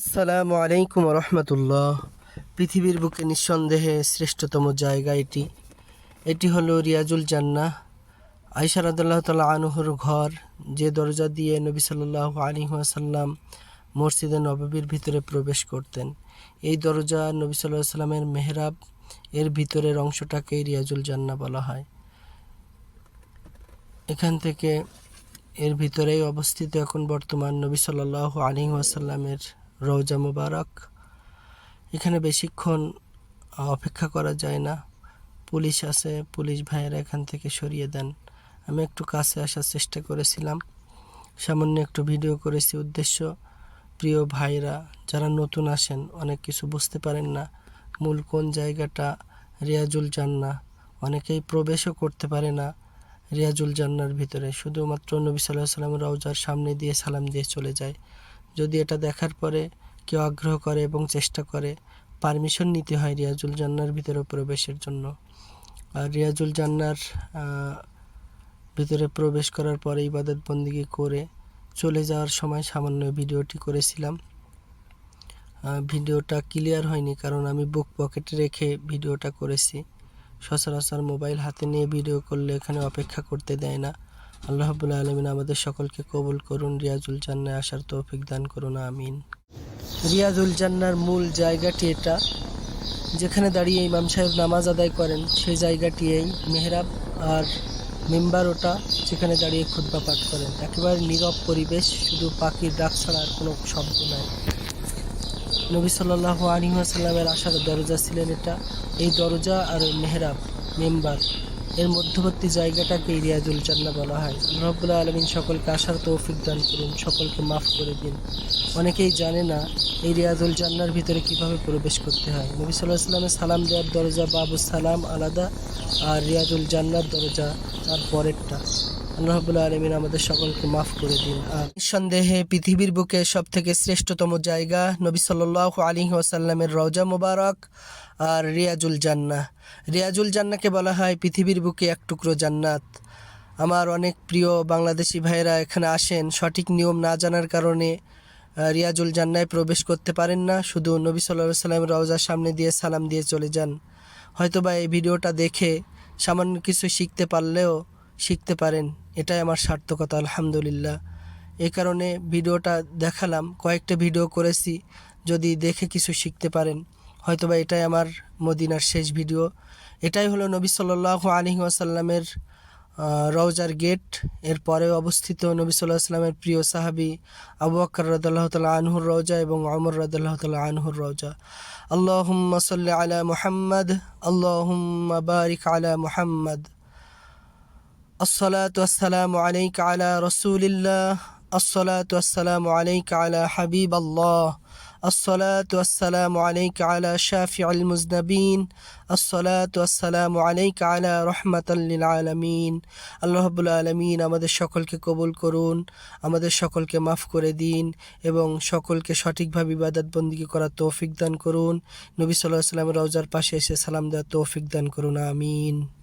আসসালামু আলাইকুম রহমতুল্লাহ। পৃথিবীর বুকে নিঃসন্দেহে শ্রেষ্ঠতম জায়গা এটি। এটি হলো রিয়াজুল জান্না আইসা রাদুল্লাহ তালা আনুহর ঘর, যে দরজা দিয়ে নবী সাল্লাহ আসাল্লাম মসজিদে নববীর ভিতরে প্রবেশ করতেন। এই দরজা নবী সাল্লাহ সাল্লামের মেহরাব, এর ভিতরের অংশটাকে রিয়াজুল জান্না বলা হয়। এখান থেকে এর ভিতরেই অবস্থিত এখন বর্তমান নবী সাল্লাহ আলী আসাল্লামের রওজা মুবারক। এখানে বেশিক্ষণ অপেক্ষা করা যায় না। পুলিশ আছে, পুলিশ ভাইয়েরা এখান থেকে সরিয়ে দেন। আমি একটু কাছে আসার চেষ্টা করেছিলাম। সামান্য একটু ভিডিও করেছি। উদ্দেশ্য, প্রিয় ভাইরা, যারা নতুন আসেন, অনেক কিছু বুঝতে পারেন না। মূল কোন জায়গাটা? রিয়াজুল জান্না অনেকেই প্রবেশও করতে পারে না রিয়াজুল জান্নার ভিতরে। শুধুমাত্র নবী সাল্লাহ সাল্লাম রওজার সামনে দিয়ে সালাম দিয়ে চলে যায়। যদি এটা দেখার পরে কেউ আগ্রহ করে এবং চেষ্টা করে পারমিশন নিতে হয় রিয়াজুল জান্নার ভিতরে প্রবেশের জন্য। আর রিয়াজুল জান্নার ভিতরে প্রবেশ করার পরে ইবাদত বন্দিগি করে চলে যাওয়ার সময় সামান্য ভিডিওটি করেছিলাম। ভিডিওটা ক্লিয়ার হয়নি কারণ আমি বুক পকেটে রেখে ভিডিওটা করেছি। সচরাচর মোবাইল হাতে নিয়ে ভিডিও করলে এখানে অপেক্ষা করতে দেয় না। আল্লাহ আলমিন আমাদের সকলকে কবুল করুন, রিয়াজুল জান্নায় আসার তৌফিক দান করুন, আমিন। রিয়াজুল জান্নার মূল জায়গাটি এটা, যেখানে দাঁড়িয়ে ইমাম সাহেব নামাজ আদায় করেন, সেই জায়গাটি এই মেহরাব আর মেম্বার ওটা, যেখানে দাঁড়িয়ে খুদ্া পাঠ করেন। একেবারে নীরব পরিবেশ, শুধু পাখির ডাক ছাড়া আর কোনো শব্দ নাই। নবী সাল্লাহ আলিমাসাল্লামের আসার দরজা ছিলেন এটা, এই দরজা আর মেহরাব, মেম্বার। এর মধ্যবর্তী জায়গাটাকে রিয়াজুল জান্না বলা হয়। রব্বুল্লাহ আলমিন সকলকে আসার তৌফিক দান করুন, সকলকে মাফ করে দিন। অনেকেই জানে না এই রিয়াজুল জান্নার ভিতরে কীভাবে প্রবেশ করতে হয়। নবী সাল্লাহ সালাম দেওয়ার দরজা বাবু সালাম আলাদা আর রিয়াজুল জান্নার দরজা তার পরেরটা। আল্লাহ আলমিন আমাদের সকলকে মাফ করে দিন আর নিঃসন্দেহে পৃথিবীর বুকে সব থেকে শ্রেষ্ঠতম জায়গা নবী সাল্লাহ আলী ওয়াসাল্লামের রওজা মোবারক আর রিয়াজুল জান্নাহ। রিয়াজুল জান্নাকে বলা হয় পৃথিবীর বুকে এক টুকরো জান্নাত। আমার অনেক প্রিয় বাংলাদেশি ভাইয়েরা এখানে আসেন, সঠিক নিয়ম না জানার কারণে রিয়াজুল জান্নায় প্রবেশ করতে পারেন না। শুধু নবী সাল্লাহ সাল্লাম রওজার সামনে দিয়ে সালাম দিয়ে চলে যান। হয়তোবা এই ভিডিওটা দেখে সামান্য কিছু শিখতে পারলেও শিখতে পারেন। এটাই আমার সার্থকতা, আলহামদুলিল্লাহ। এই কারণে ভিডিওটা দেখালাম, কয়েকটা ভিডিও করেছি, যদি দেখে কিছু শিখতে পারেন। হয়তোবা এটাই আমার মদিনার শেষ ভিডিও। এটাই হলো নবী সাল্লাহ আলী আসাল্লামের রওজার গেট। এর পরে অবস্থিত নবী সাল্লাহ সাল্লামের প্রিয় সাহাবি আবু আক্কর রদাল্লাহ তালা আনহুর রওজা এবং অমর রদাল্লাহ তালা আনহুর রওজা। আল্লাহুম্মা সাল্লি আলা মুহাম্মদ আল্লাহ বারিক আলা মুহাম্মদ। হাবিব আল্লাহ আলমিন আমাদের সকলকে কবুল করুন, আমাদের সকলকে মাফ করে দিন এবং সকলকে সঠিকভাবে ইবাদত বন্দিকে করার তৌফিক দান করুন। নবী সাল্লাহ সাল্লামের রওজার পাশে এসে সালাম দেওয়ার তৌফিক দান করুন, আমিন।